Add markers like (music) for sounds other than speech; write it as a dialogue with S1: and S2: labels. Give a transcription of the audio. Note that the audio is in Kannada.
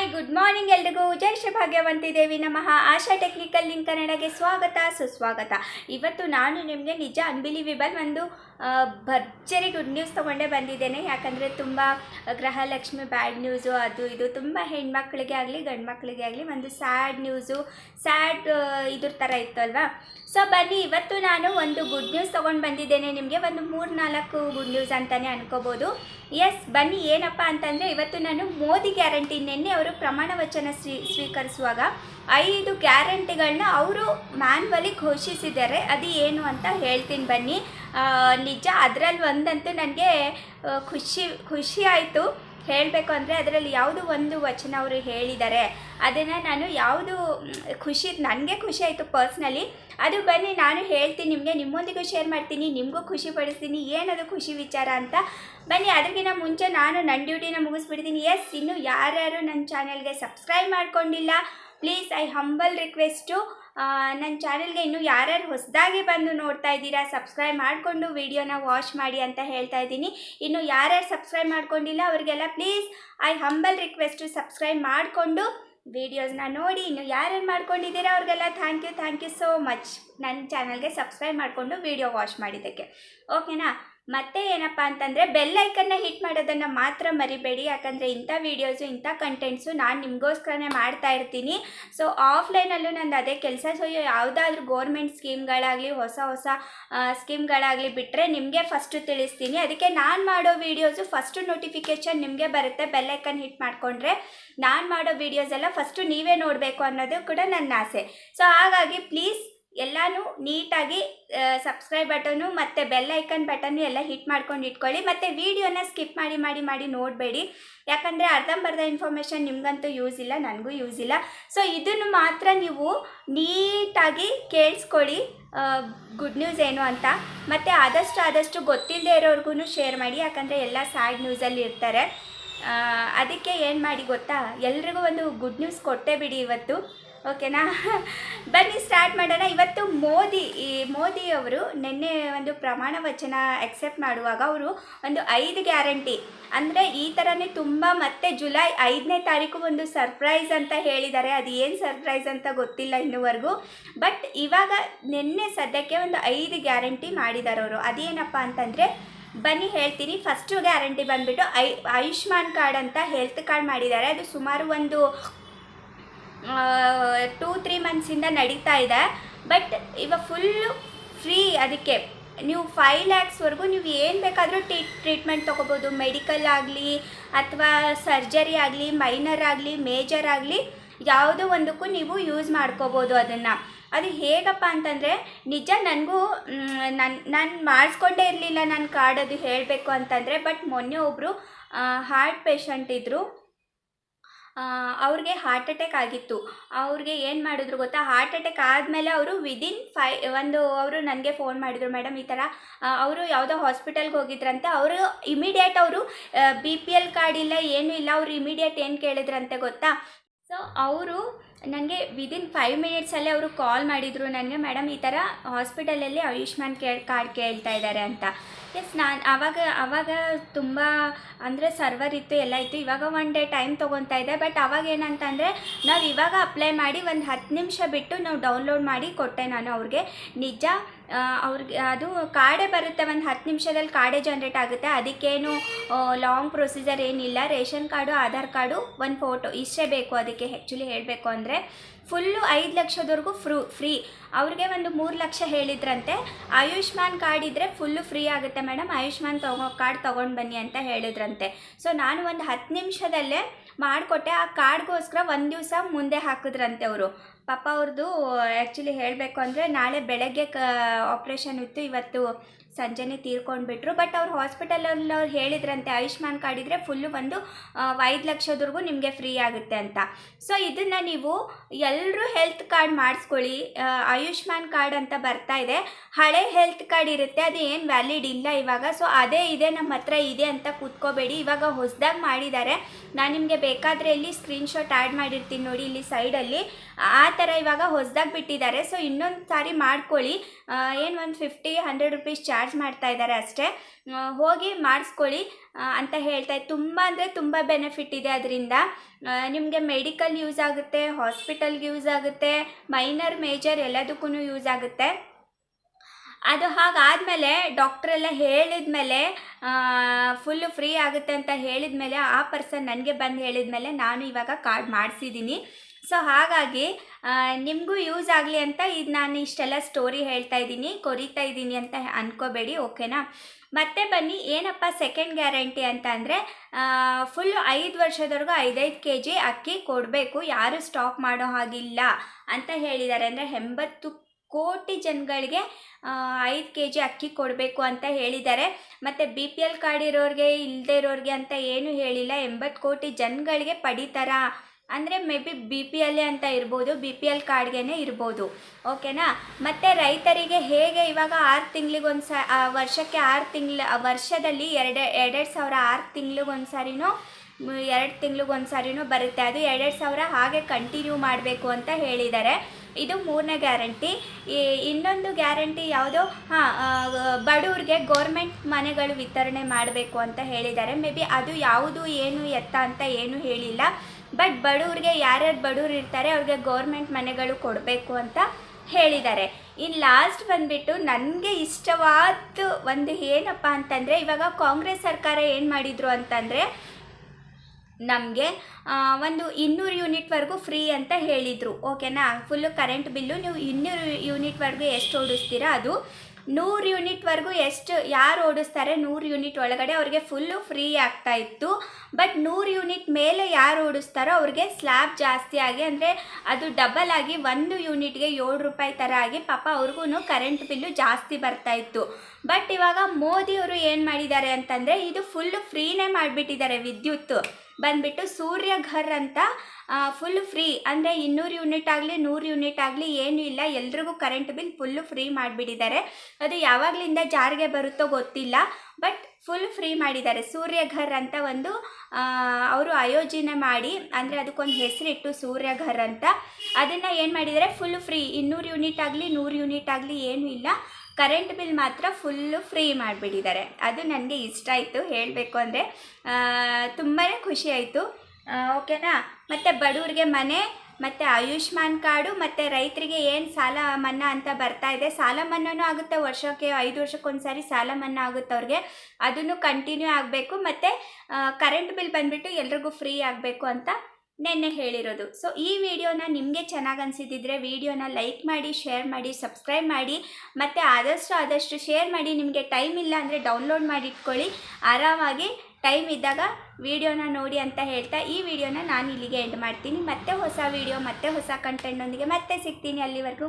S1: ಹಾಯ್, ಗುಡ್ ಮಾರ್ನಿಂಗ್ ಎಲ್ರಿಗೂ. ಜೈ ಶ್ರೀ ಭಾಗ್ಯವಂತಿ ದೇವಿ ನಮಃ. ಆಶಾ ಟೆಕ್ನಿಕಲ್ ಲಿಂಕ್ ಕನ್ನಡಗೆ ಸ್ವಾಗತ, ಸುಸ್ವಾಗತ. ಇವತ್ತು ನಾನು ನಿಮಗೆ ನಿಜ ಅನ್ಬಿಲಿವೇಬಲ್ ಒಂದು ಭರ್ಜರಿ ಗುಡ್ ನ್ಯೂಸ್ ತೊಗೊಂಡೇ ಬಂದಿದ್ದೇನೆ. ಯಾಕಂದರೆ ತುಂಬ ಗೃಹಲಕ್ಷ್ಮಿ ಬ್ಯಾಡ್ ನ್ಯೂಸು ಅದು ಇದು ತುಂಬ ಹೆಣ್ಮಕ್ಳಿಗೆ ಆಗಲಿ ಗಂಡು ಮಕ್ಕಳಿಗೆ ಆಗಲಿ ಒಂದು ಸ್ಯಾಡ್ ನ್ಯೂಸು ಸ್ಯಾಡ್ ಇದ್ರ ಥರ ಇತ್ತು ಅಲ್ವಾ ಸೊ ಬನ್ನಿ, ಇವತ್ತು ನಾನು ಒಂದು ಗುಡ್ ನ್ಯೂಸ್ ತೊಗೊಂಡು ಬಂದಿದ್ದೇನೆ ನಿಮಗೆ. ಒಂದು ಮೂರು ನಾಲ್ಕು ಗುಡ್ ನ್ಯೂಸ್ ಅಂತಲೇ ಅನ್ಕೋಬೋದು. ಎಸ್ ಬನ್ನಿ, ಏನಪ್ಪ ಅಂತಂದರೆ ಇವತ್ತು ನಾನು ಮೋದಿ ಗ್ಯಾರಂಟಿ ನಿನ್ನೆ ಅವರು ಪ್ರಮಾಣ ವಚನ ಸ್ವೀ, ಸ್ವೀಕರಿಸುವಾಗ ಐದು ಗ್ಯಾರಂಟಿಗಳನ್ನ ಅವರು ಮ್ಯಾನ್ವಲಿ ಘೋಷಿಸಿದ್ದಾರೆ. ಅದು ಏನು ಅಂತ ಹೇಳ್ತೀನಿ ಬನ್ನಿ. ನಿಜ ಅದರಲ್ಲಿ ಒಂದಂತೂ ನನಗೆ ಖುಷಿ ಖುಷಿ ಆಯಿತು. ಹೇಳಬೇಕು ಅಂದರೆ ಅದರಲ್ಲಿ ಯಾವುದು ಒಂದು ವಚನ ಅವರು ಹೇಳಿದ್ದಾರೆ. ಅದನ್ನು ನಾನು ಯಾವುದು, ಖುಷಿ, ನನಗೆ ಖುಷಿ ಆಯಿತು ಪರ್ಸ್ನಲಿ. ಅದು ಬನ್ನಿ, ನಾನು ಹೇಳ್ತೀನಿ ನಿಮಗೆ, ನಿಮ್ಮೊಂದಿಗೂ ಶೇರ್ ಮಾಡ್ತೀನಿ, ನಿಮಗೂ ಖುಷಿ ಪಡಿಸ್ತೀನಿ, ಏನದು ಖುಷಿ ವಿಚಾರ ಅಂತ. ಬನ್ನಿ ಅದಕ್ಕಿಂತ ಮುಂಚೆ ನಾನು ನನ್ನ ಡ್ಯೂಟಿನ ಮುಗಿಸ್ಬಿಡ್ತೀನಿ. ಎಸ್ ಇನ್ನೂ ಯಾರ್ಯಾರು ನನ್ನ ಚಾನೆಲ್ಗೆ ಸಬ್ಸ್ಕ್ರೈಬ್ ಮಾಡ್ಕೊಂಡಿಲ್ಲ ಪ್ಲೀಸ್ ಐ ಹಂಬಲ್ ರಿಕ್ವೆಸ್ಟು ನನ್ನ ಚಾನಲ್ಗೆ ಇನ್ನು ಯಾರ್ಯಾರು ಹೊಸದಾಗಿ ಬಂದು ನೋಡ್ತಾ ಇದ್ದೀರಾ ಸಬ್ಸ್ಕ್ರೈಬ್ ಮಾಡಿಕೊಂಡು ವೀಡಿಯೋನ ವಾಚ್ ಮಾಡಿ ಅಂತ ಹೇಳ್ತಾ ಇದ್ದೀನಿ. ಇನ್ನು ಯಾರ್ಯಾರು ಸಬ್ಸ್ಕ್ರೈಬ್ ಮಾಡ್ಕೊಂಡಿಲ್ಲ, ಅವರಿಗೆಲ್ಲ please I humble request subscribe ಮಾಡಿಕೊಂಡು ವೀಡಿಯೋಸ್ನ ನೋಡಿ. ಇನ್ನು ಯಾರ್ಯಾರು ಮಾಡ್ಕೊಂಡಿದ್ದೀರಾ, ಅವ್ರಿಗೆಲ್ಲ thank you thank you so much ನನ್ನ ಚಾನಲ್ಗೆ ಸಬ್ಸ್ಕ್ರೈಬ್ ಮಾಡಿಕೊಂಡು ವಿಡಿಯೋ ವಾಚ್ ಮಾಡಿದ್ದಕ್ಕೆ. ಓಕೆನಾ ಮತ್ತೆ ಏನಪ್ಪ ಅಂತಂದರೆ ಬೆಲ್ ಐಕನ್ನ ಹಿಟ್ ಮಾಡೋದನ್ನು ಮಾತ್ರ ಮರಿಬೇಡಿ. ಯಾಕಂದರೆ ಇಂಥ ವೀಡಿಯೋಸು ಇಂಥ ಕಂಟೆಂಟ್ಸು ನಾನು ನಿಮಗೋಸ್ಕರನೇ ಮಾಡ್ತಾ ಇರ್ತೀನಿ. ಸೊ ಆಫ್ಲೈನಲ್ಲೂ ನಂದು ಅದೇ ಕೆಲಸ. ಸೊ ಯಾವುದಾದ್ರೂ ಗೋರ್ಮೆಂಟ್ ಸ್ಕೀಮ್ಗಳಾಗಲಿ ಹೊಸ ಹೊಸ ಸ್ಕೀಮ್ಗಳಾಗಲಿ ಬಿಟ್ಟರೆ ನಿಮಗೆ ಫಸ್ಟು ತಿಳಿಸ್ತೀನಿ. ಅದಕ್ಕೆ ನಾನು ಮಾಡೋ ವೀಡಿಯೋಸು ಫಸ್ಟು ನೋಟಿಫಿಕೇಷನ್ ನಿಮಗೆ ಬರುತ್ತೆ. ಬೆಲ್ ಐಕನ್ ಹಿಟ್ ಮಾಡಿಕೊಂಡ್ರೆ ನಾನು ಮಾಡೋ ವೀಡಿಯೋಸ್ ಎಲ್ಲ ಫಸ್ಟು ನೀವೇ ನೋಡಬೇಕು ಅನ್ನೋದು ಕೂಡ ನನ್ನ ಆಸೆ. ಸೊ ಹಾಗಾಗಿ ಪ್ಲೀಸ್ ಎಲ್ಲನೂ ನೀಟಾಗಿ ಸಬ್ಸ್ಕ್ರೈಬ್ ಬಟನು ಮತ್ತು ಬೆಲ್ ಐಕನ್ ಬಟನ್ನು ಎಲ್ಲ ಹಿಟ್ ಮಾಡ್ಕೊಂಡು ಇಟ್ಕೊಳ್ಳಿ. ಮತ್ತು ವೀಡಿಯೋನ ಸ್ಕಿಪ್ ಮಾಡಿ ಮಾಡಿ ಮಾಡಿ ನೋಡಬೇಡಿ. ಯಾಕಂದರೆ ಅರ್ಧಂಬರ್ಧ ಇನ್ಫಾರ್ಮೇಷನ್ ನಿಮಗಂತೂ ಯೂಸ್ ಇಲ್ಲ, ನನಗೂ ಯೂಸ್ ಇಲ್ಲ. ಸೊ ಇದನ್ನು ಮಾತ್ರ ನೀವು ನೀಟಾಗಿ ಕೇಳಿಸ್ಕೊಳ್ಳಿ. ಗುಡ್ ನ್ಯೂಸ್ ಏನು ಅಂತ. ಮತ್ತು ಆದಷ್ಟು ಆದಷ್ಟು ಗೊತ್ತಿಲ್ಲದೆ ಇರೋರ್ಗು ಶೇರ್ ಮಾಡಿ. ಯಾಕಂದರೆ ಎಲ್ಲ ಸ್ಯಾಡ್ ನ್ಯೂಸಲ್ಲಿ ಇರ್ತಾರೆ. ಅದಕ್ಕೆ ಏನು ಮಾಡಿ ಗೊತ್ತಾ? ಎಲ್ರಿಗೂ ಒಂದು ಗುಡ್ ನ್ಯೂಸ್ ಕೊಟ್ಟೇ ಬಿಡಿ ಇವತ್ತು. ಓಕೆನಾ (laughs) ಬನ್ನಿ ಸ್ಟಾರ್ಟ್ ಮಾಡೋಣ. ಇವತ್ತು ಮೋದಿ, ಈ ಮೋದಿ ಅವರು ನಿನ್ನೆ ಒಂದು ಪ್ರಮಾಣ ವಚನ ಎಕ್ಸೆಪ್ಟ್ ಮಾಡುವಾಗ ಅವರು ಒಂದು ಐದು ಗ್ಯಾರಂಟಿ ಅಂದರೆ ಈ ಥರನೇ ತುಂಬ ಮತ್ತೆ ಜುಲೈ ಐದನೇ ತಾರೀಕು ಒಂದು ಸರ್ಪ್ರೈಸ್ ಅಂತ ಹೇಳಿದ್ದಾರೆ. ಅದು ಏನು ಸರ್ಪ್ರೈಸ್ ಅಂತ ಗೊತ್ತಿಲ್ಲ ಇನ್ನುವರೆಗೂ. ಬಟ್ ಇವಾಗ ನಿನ್ನೆ ಸದ್ಯಕ್ಕೆ ಒಂದು ಐದು ಗ್ಯಾರಂಟಿ ಮಾಡಿದ್ದಾರೆ ಅವರು ಅದೇನಪ್ಪ ಅಂತಂದರೆ ಬನ್ನಿ ಹೇಳ್ತೀನಿ. ಫಸ್ಟು ಗ್ಯಾರಂಟಿ ಬಂದುಬಿಟ್ಟು ಐ, ಆಯುಷ್ಮಾನ್ ಕಾರ್ಡ್ ಅಂತ ಹೆಲ್ತ್ ಕಾರ್ಡ್ ಮಾಡಿದ್ದಾರೆ. ಅದು ಸುಮಾರು ಒಂದು ಟೂ ತ್ರೀ ಮಂತ್ಸಿಂದ ನಡೀತಾ ಇದೆ. ಬಟ್ ಇವಾಗ ಫುಲ್ಲು ಫ್ರೀ ಅದಕ್ಕೆ. ನೀವು ಫೈವ್ ಲ್ಯಾಕ್ಸ್ವರೆಗೂ ನೀವು ಏನು ಬೇಕಾದರೂ ಟ್ರೀ ಟ್ರೀಟ್ಮೆಂಟ್ ತೊಗೋಬೋದು. ಮೆಡಿಕಲ್ ಆಗಲಿ ಅಥವಾ ಸರ್ಜರಿ ಆಗಲಿ ಮೈನರ್ ಆಗಲಿ ಮೇಜರ್ ಆಗಲಿ, ಯಾವುದೋ ಒಂದಕ್ಕೂ ನೀವು ಯೂಸ್ ಮಾಡ್ಕೋಬೋದು ಅದನ್ನು. ಅದು ಹೇಗಪ್ಪ ಅಂತಂದರೆ, ನಿಜ ನನಗೂ ನನ್ನ ನಾನು ಮಾಡಿಸ್ಕೊಂಡೇ ಇರಲಿಲ್ಲ ನನ್ನ ಕಾರ್ಡ್ ಅದು ಹೇಳಬೇಕು ಅಂತಂದರೆ ಬಟ್ ಮೊನ್ನೆ ಒಬ್ಬರು ಹಾರ್ಟ್ ಪೇಷಂಟ್ ಇದ್ದರು ಅವ್ರಿಗೆ ಹಾರ್ಟ್ ಅಟ್ಯಾಕ್ ಆಗಿತ್ತು. ಅವ್ರಿಗೆ ಏನು ಮಾಡಿದ್ರು ಗೊತ್ತಾ? ಹಾರ್ಟ್ ಅಟ್ಯಾಕ್ ಆದಮೇಲೆ ಅವರು ವಿದಿನ್ ಫೈ ಒಂದು ಅವರು ನನಗೆ ಫೋನ್ ಮಾಡಿದರು ಮೇಡಮ್ ಈ ಥರ ಅವರು ಯಾವುದೋ ಹಾಸ್ಪಿಟಲ್ಗೆ ಹೋಗಿದ್ರಂತೆ. ಅವರು ಇಮಿಡಿಯೇಟ್ ಅವರು ಬಿ ಪಿ ಎಲ್ ಕಾರ್ಡ್ ಇಲ್ಲ, ಏನೂ ಇಲ್ಲ, ಅವರು ಇಮಿಡಿಯೇಟ್ ಏನು ಕೇಳಿದ್ರಂತೆ ಗೊತ್ತಾ? ಸೊ ಅವರು ನನಗೆ ವಿದಿನ್ ಫೈವ್ ಮಿನಿಟ್ಸಲ್ಲೇ ಅವರು ಕಾಲ್ ಮಾಡಿದರು ನನಗೆ ಮೇಡಮ್ ಈ ಥರ ಹಾಸ್ಪಿಟಲಲ್ಲಿ ಆಯುಷ್ಮಾನ್ ಕೇ ಕಾರ್ಡ್ ಕೇಳ್ತಾ ಇದ್ದಾರೆ ಅಂತ. ಎಸ್ ನಾನು ಆವಾಗ ಆವಾಗ ತುಂಬ ಅಂದರೆ ಸರ್ವರ್ ಇತ್ತು, ಎಲ್ಲ ಇತ್ತು. ಇವಾಗ ಒನ್ ಡೇ ಟೈಮ್ ತೊಗೊತಾ ಇದೆ ಬಟ್ ಅವಾಗ ಏನಂತಂದರೆ, ನಾವು ಇವಾಗ ಅಪ್ಲೈ ಮಾಡಿ ಒಂದು ಹತ್ತು ನಿಮಿಷ ಬಿಟ್ಟು ನಾವು ಡೌನ್ಲೋಡ್ ಮಾಡಿ ಕೊಟ್ಟೆ ನಾನು ಅವ್ರಿಗೆ. ನಿಜ ಅವ್ರಿಗೆ ಅದು ಕಾರ್ಡೇ ಬರುತ್ತೆ, ಒಂದು ಹತ್ತು ನಿಮಿಷದಲ್ಲಿ ಕಾರ್ಡೇ ಜನ್ರೇಟ್ ಆಗುತ್ತೆ. ಅದಕ್ಕೇನು ಲಾಂಗ್ ಪ್ರೊಸೀಜರ್ ಏನಿಲ್ಲ. ರೇಷನ್ ಕಾರ್ಡು, ಆಧಾರ್ ಕಾರ್ಡು, ಒಂದು ಫೋಟೋ ಇಷ್ಟೇ ಬೇಕು ಅದಕ್ಕೆ ಆ್ಯಕ್ಚುಲಿ ಹೇಳಬೇಕು ಅಂದರೆ. ಫುಲ್ಲು ಐದು ಲಕ್ಷದವರೆಗೂ ಫ್ರೂ ಫ್ರೀ ಅವ್ರಿಗೆ ಒಂದು ಮೂರು ಲಕ್ಷ ಹೇಳಿದ್ರಂತೆ. ಆಯುಷ್ಮಾನ್ ಕಾರ್ಡ್ ಇದ್ದರೆ ಫುಲ್ಲು ಫ್ರೀ ಆಗುತ್ತೆ ಮೇಡಮ್ ಆಯುಷ್ಮಾನ್ ತಗೋ ಕಾರ್ಡ್ ತೊಗೊಂಡು ಬನ್ನಿ ಅಂತ ಹೇಳಿದ್ರಂತೆ. ಸೊ ನಾನು ಒಂದು ಹತ್ತು ನಿಮಿಷದಲ್ಲೇ ಮಾಡಿಕೊಟ್ಟೆ. ಆ ಕಾರ್ಡ್ಗೋಸ್ಕರ ಒಂದು ದಿವಸ ಮುಂದೆ ಹಾಕಿದ್ರಂತೆ ಅವರು. ಪಾಪ ಅವ್ರದ್ದು ಆ್ಯಕ್ಚುಲಿ ಹೇಳಬೇಕು ಅಂದರೆ ನಾಳೆ ಬೆಳಗ್ಗೆ ಕ ಆಪ್ರೇಷನ್ ಇತ್ತು. ಇವತ್ತು ಸಂಜೆನೇ ತೀರ್ಕೊಂಡ್ಬಿಟ್ರು. ಬಟ್ ಅವ್ರು ಹಾಸ್ಪಿಟಲಲ್ಲಿ ಅವ್ರು ಹೇಳಿದ್ರಂತೆ, ಆಯುಷ್ಮಾನ್ ಕಾರ್ಡ್ ಇದ್ದರೆ ಫುಲ್ಲು ಒಂದು ಐದು ಲಕ್ಷದವರೆಗೂ ನಿಮಗೆ ಫ್ರೀ ಆಗುತ್ತೆ ಅಂತ. ಸೊ ಇದನ್ನು ನೀವು ಎಲ್ಲರೂ ಹೆಲ್ತ್ ಕಾರ್ಡ್ ಮಾಡಿಸ್ಕೊಳ್ಳಿ. ಆಯುಷ್ಮಾನ್ ಕಾರ್ಡ್ ಅಂತ ಬರ್ತಾ ಇದೆ. ಹಳೆ ಹೆಲ್ತ್ ಕಾರ್ಡ್ ಇರುತ್ತೆ, ಅದು ಏನು ವ್ಯಾಲಿಡ್ ಇಲ್ಲ ಇವಾಗ. ಸೊ ಅದೇ ಇದೆ, ನಮ್ಮ ಹತ್ರ ಇದೆ ಅಂತ ಕೂತ್ಕೋಬೇಡಿ. ಇವಾಗ ಹೊಸದಾಗಿ ಮಾಡಿದ್ದಾರೆ. ನಾನು ನಿಮಗೆ ಬೇಕಾದರೆ ಇಲ್ಲಿ ಸ್ಕ್ರೀನ್ಶಾಟ್ ಆ್ಯಡ್ ಮಾಡಿರ್ತೀನಿ ನೋಡಿ, ಇಲ್ಲಿ ಸೈಡಲ್ಲಿ ಆ ಥರ ಇವಾಗ ಹೊಸದಾಗಿ ಬಿಟ್ಟಿದ್ದಾರೆ. ಸೊ ಇನ್ನೊಂದು ಸಾರಿ ಮಾಡ್ಕೊಳ್ಳಿ. ಏನು ಒಂದು ಫಿಫ್ಟಿ ಹಂಡ್ರೆಡ್ ರುಪೀಸ್ ಚಾರ್ಜ್ ಮಾಡ್ತಾ ಇದ್ದಾರೆ ಅಷ್ಟೇ. ಹೋಗಿ ಮಾಡಿಸ್ಕೊಳ್ಳಿ ಅಂತ ಹೇಳ್ತಾ ತುಂಬ ಅಂದರೆ ತುಂಬ ಬೆನಿಫಿಟ್ ಇದೆ ಅದರಿಂದ. ನಿಮಗೆ ಮೆಡಿಕಲ್ ಯೂಸ್ ಆಗುತ್ತೆ ಹಾಸ್ಪಿಟಲ್ಗೆ ಯೂಸ್ ಆಗುತ್ತೆ ಮೈನರ್ ಮೇಜರ್ ಎಲ್ಲದಕ್ಕೂ ಯೂಸ್ ಆಗುತ್ತೆ. ಅದು ಹಾಗಾದಮೇಲೆ ಡಾಕ್ಟ್ರೆಲ್ಲ ಹೇಳಿದ್ಮೇಲೆ ಫುಲ್ಲು ಫ್ರೀ ಆಗುತ್ತೆ ಅಂತ ಹೇಳಿದ್ಮೇಲೆ ಆ ಪರ್ಸನ್ ನನಗೆ ಬಂದು ಹೇಳಿದ್ಮೇಲೆ ನಾನು ಇವಾಗ ಕಾರ್ಡ್ ಮಾಡಿಸಿದ್ದೀನಿ ಸೊ ಹಾಗಾಗಿ ನಿಮಗೂ ಯೂಸ್ ಆಗಲಿ ಅಂತ ಇದು ನಾನು ಇಷ್ಟೆಲ್ಲ ಸ್ಟೋರಿ ಹೇಳ್ತಾ ಇದ್ದೀನಿ, ಕೊರಿತಾ ಇದ್ದೀನಿ ಅಂತ ಅನ್ಕೋಬೇಡಿ ಓಕೆನಾ ಮತ್ತೆ ಬನ್ನಿ, ಏನಪ್ಪ ಸೆಕೆಂಡ್ ಗ್ಯಾರಂಟಿ ಅಂತ ಅಂದರೆ ಫುಲ್ಲು ಐದು ವರ್ಷದವರೆಗೂ ಐದೈದು ಕೆ ಜಿ ಅಕ್ಕಿ ಕೊಡಬೇಕು, ಯಾರು ಸ್ಟಾಪ್ ಮಾಡೋ ಹಾಗಿಲ್ಲ ಅಂತ ಹೇಳಿದ್ದಾರೆ ಅಂದರೆ ಎಂಬತ್ತು ಕೋಟಿ ಜನಗಳಿಗೆ ಐದು ಕೆ ಜಿ ಅಕ್ಕಿ ಕೊಡಬೇಕು ಅಂತ ಹೇಳಿದ್ದಾರೆ ಮತ್ತು ಬಿ ಪಿ ಎಲ್ ಕಾರ್ಡ್ ಇರೋರಿಗೆ ಇಲ್ಲದೆ ಇರೋರಿಗೆ ಅಂತ ಏನು ಹೇಳಿಲ್ಲ. ಎಂಬತ್ತು ಕೋಟಿ ಜನಗಳಿಗೆ ಪಡಿತಾರ? ಅಂದರೆ maybe B P L ಅಂತ ಇರ್ಬೋದು ಬಿ ಪಿ ಎಲ್ ಕಾರ್ಡ್ಗೆ ಇರ್ಬೋದು. ಓಕೆನಾ ಮತ್ತು ರೈತರಿಗೆ ಹೇಗೆ ಇವಾಗ ಆರು ತಿಂಗಳಿಗೊಂದು ಸ ವರ್ಷಕ್ಕೆ ಆರು ತಿಂಗ್ಳು ವರ್ಷದಲ್ಲಿ ಎರಡು, ಎರಡೆರಡು ಸಾವಿರ ಆರು ತಿಂಗ್ಳಿಗೊಂದು ಸಾರಿನೂ ಎರಡು ತಿಂಗ್ಳಿಗೊಂದು ಸಾರಿನೂ ಬರುತ್ತೆ. ಅದು ಎರಡೆರಡು ಸಾವಿರ ಹಾಗೆ ಕಂಟಿನ್ಯೂ ಮಾಡಬೇಕು ಅಂತ ಹೇಳಿದ್ದಾರೆ ಇದು ಮೂರನೇ ಗ್ಯಾರಂಟಿ ಇನ್ನೊಂದು ಗ್ಯಾರಂಟಿ ಯಾವುದೋ? ಹಾಂ ಬಡವ್ರಿಗೆ ಗೋರ್ಮೆಂಟ್ ಮನೆಗಳು ವಿತರಣೆ ಮಾಡಬೇಕು ಅಂತ ಹೇಳಿದ್ದಾರೆ ಮೇ ಬಿ ಅದು ಯಾವುದು, ಏನು ಎತ್ತ ಅಂತ ಏನು ಹೇಳಿಲ್ಲ. ಬಟ್ ಬಡವ್ರಿಗೆ ಯಾರ್ಯಾರು ಬಡವ್ರು ಇರ್ತಾರೆ ಅವ್ರಿಗೆ ಗೌರ್ಮೆಂಟ್ ಮನೆಗಳು ಕೊಡಬೇಕು ಅಂತ ಹೇಳಿದ್ದಾರೆ. ಇನ್ನು ಲಾಸ್ಟ್ ಬಂದುಬಿಟ್ಟು ನನಗೆ ಇಷ್ಟವಾದ ಒಂದು ಏನಪ್ಪ ಅಂತಂದರೆ ಇವಾಗ ಕಾಂಗ್ರೆಸ್ ಸರ್ಕಾರ ಏನು ಮಾಡಿದರು ಅಂತಂದರೆ ನಮಗೆ ಒಂದು ಇನ್ನೂರು ಯೂನಿಟ್ವರೆಗೂ ಫ್ರೀ ಅಂತ ಹೇಳಿದರು. ಓಕೆನಾ ಫುಲ್ಲು ಕರೆಂಟ್ ಬಿಲ್ಲು ನೀವು ಇನ್ನೂರು ಯೂನಿಟ್ವರೆಗೂ ಎಷ್ಟು ಓಡಿಸ್ತೀರಾ? ಅದು ನೂರು ಯೂನಿಟ್ವರೆಗೂ ಎಷ್ಟು, ಯಾರು ಓಡಿಸ್ತಾರೆ ನೂರು ಯೂನಿಟ್ ಒಳಗಡೆ ಅವ್ರಿಗೆ ಫುಲ್ಲು ಫ್ರೀ ಆಗ್ತಾ ಇತ್ತು. ಬಟ್ ನೂರು ಯೂನಿಟ್ ಮೇಲೆ ಯಾರು ಓಡಿಸ್ತಾರೋ ಅವ್ರಿಗೆ ಸ್ಲ್ಯಾಬ್ ಜಾಸ್ತಿ ಆಗಿ, ಅಂದರೆ ಅದು ಡಬಲ್ ಆಗಿ ಒಂದು ಯೂನಿಟ್ಗೆ ಏಳು ರೂಪಾಯಿ ಥರ ಆಗಿ ಪಾಪ ಅವ್ರಿಗೂ ಕರೆಂಟ್ ಬಿಲ್ಲು ಜಾಸ್ತಿ ಬರ್ತಾ ಇತ್ತು. ಬಟ್ ಇವಾಗ ಮೋದಿಯವರು ಏನು ಮಾಡಿದ್ದಾರೆ ಅಂತಂದರೆ ಇದು ಫುಲ್ಲು ಫ್ರೀನೇ ಮಾಡಿಬಿಟ್ಟಿದ್ದಾರೆ ವಿದ್ಯುತ್. ಬಂದ್ಬಿಟ್ಟು ಸೂರ್ಯ ಘರ್ ಅಂತ ಫುಲ್ ಫ್ರೀ ಅಂದರೆ ಇನ್ನೂರು ಯೂನಿಟ್ ಆಗಲಿ, ನೂರು ಯೂನಿಟ್ ಆಗಲಿ ಏನೂ ಇಲ್ಲ. ಎಲ್ರಿಗೂ ಕರೆಂಟ್ ಬಿಲ್ ಫುಲ್ ಫ್ರೀ ಮಾಡಿಬಿಟ್ಟಿದ್ದಾರೆ. ಅದು ಯಾವಾಗಲಿಂದ ಜಾರಿಗೆ ಬರುತ್ತೋ ಗೊತ್ತಿಲ್ಲ. ಬಟ್ ಫುಲ್ ಫ್ರೀ ಮಾಡಿದ್ದಾರೆ. ಸೂರ್ಯ ಘರ್ ಅಂತ ಒಂದು ಅವರು ಆಯೋಜನೆ ಮಾಡಿ, ಅಂದರೆ ಅದಕ್ಕೊಂದು ಹೆಸರಿಟ್ಟು ಸೂರ್ಯ ಘರ್ ಅಂತ. ಅದನ್ನು ಏನು ಮಾಡಿದ್ದಾರೆ? ಫುಲ್ ಫ್ರೀ ಇನ್ನೂರು ಯೂನಿಟ್ ಆಗಲಿ, ನೂರು ಯೂನಿಟ್ ಆಗಲಿ ಏನೂ ಇಲ್ಲ. ಕರೆಂಟ್ ಬಿಲ್ ಮಾತ್ರ ಫುಲ್ಲು ಫ್ರೀ ಮಾಡಿಬಿಟ್ಟಿದ್ದಾರೆ. ಅದು ನನಗೆ ಇಷ್ಟ ಆಯಿತು ಹೇಳಬೇಕು ಅಂದರೆ ತುಂಬಾ ಖುಷಿ ಆಯಿತು. ಓಕೆನಾ? ಮತ್ತು ಬಡವ್ರಿಗೆ ಮನೆ, ಮತ್ತು ಆಯುಷ್ಮಾನ್ ಕಾರ್ಡು, ಮತ್ತು ರೈತರಿಗೆ ಏನು ಸಾಲ ಮನ್ನಾ ಅಂತ ಬರ್ತಾ ಇದೆ. ಸಾಲ ಮನ್ನಾನೂ ಆಗುತ್ತೆ ವರ್ಷಕ್ಕೆ ಐದು ವರ್ಷಕ್ಕೊಂದು ಸಾರಿ ಸಾಲ ಮನ್ನಾ ಆಗುತ್ತೆ ಅವ್ರಿಗೆ. ಅದನ್ನು ಕಂಟಿನ್ಯೂ ಆಗಬೇಕು. ಮತ್ತು ಕರೆಂಟ್ ಬಿಲ್ ಬಂದುಬಿಟ್ಟು ಎಲ್ರಿಗೂ ಫ್ರೀ ಆಗಬೇಕು ಅಂತ ನೆನ್ನೆ ಹೇಳಿರೋದು. ಸೊ ಈ ವಿಡಿಯೋನ ನಿಮಗೆ ಚೆನ್ನಾಗಿ ಅನಿಸಿದ್ದಿದ್ರೆ ವಿಡಿಯೋನ ಲೈಕ್ ಮಾಡಿ, ಶೇರ್ ಮಾಡಿ, ಸಬ್ಸ್ಕ್ರೈಬ್ ಮಾಡಿ, ಮತ್ತು ಆದಷ್ಟು ಆದಷ್ಟು ಶೇರ್ ಮಾಡಿ, ನಿಮಗೆ ಟೈಮ್ ಇಲ್ಲ ಅಂದರೆ ಡೌನ್ಲೋಡ್ ಮಾಡಿ ಇಟ್ಕೊಳ್ಳಿ. ಆರಾಮಾಗಿ ಟೈಮ್ ಇದ್ದಾಗ ವಿಡಿಯೋನ ನೋಡಿ ಅಂತ ಹೇಳ್ತಾ ಈ ವಿಡಿಯೋನ ನಾನು ಇಲ್ಲಿಗೆ ಎಂಡ್ ಮಾಡ್ತೀನಿ. ಮತ್ತೆ ಹೊಸ ವಿಡಿಯೋ, ಮತ್ತೆ ಹೊಸ ಕಂಟೆಂಟ್ನೊಂದಿಗೆ ಮತ್ತೆ ಸಿಗ್ತೀನಿ ಅಲ್ಲಿವರೆಗೂ.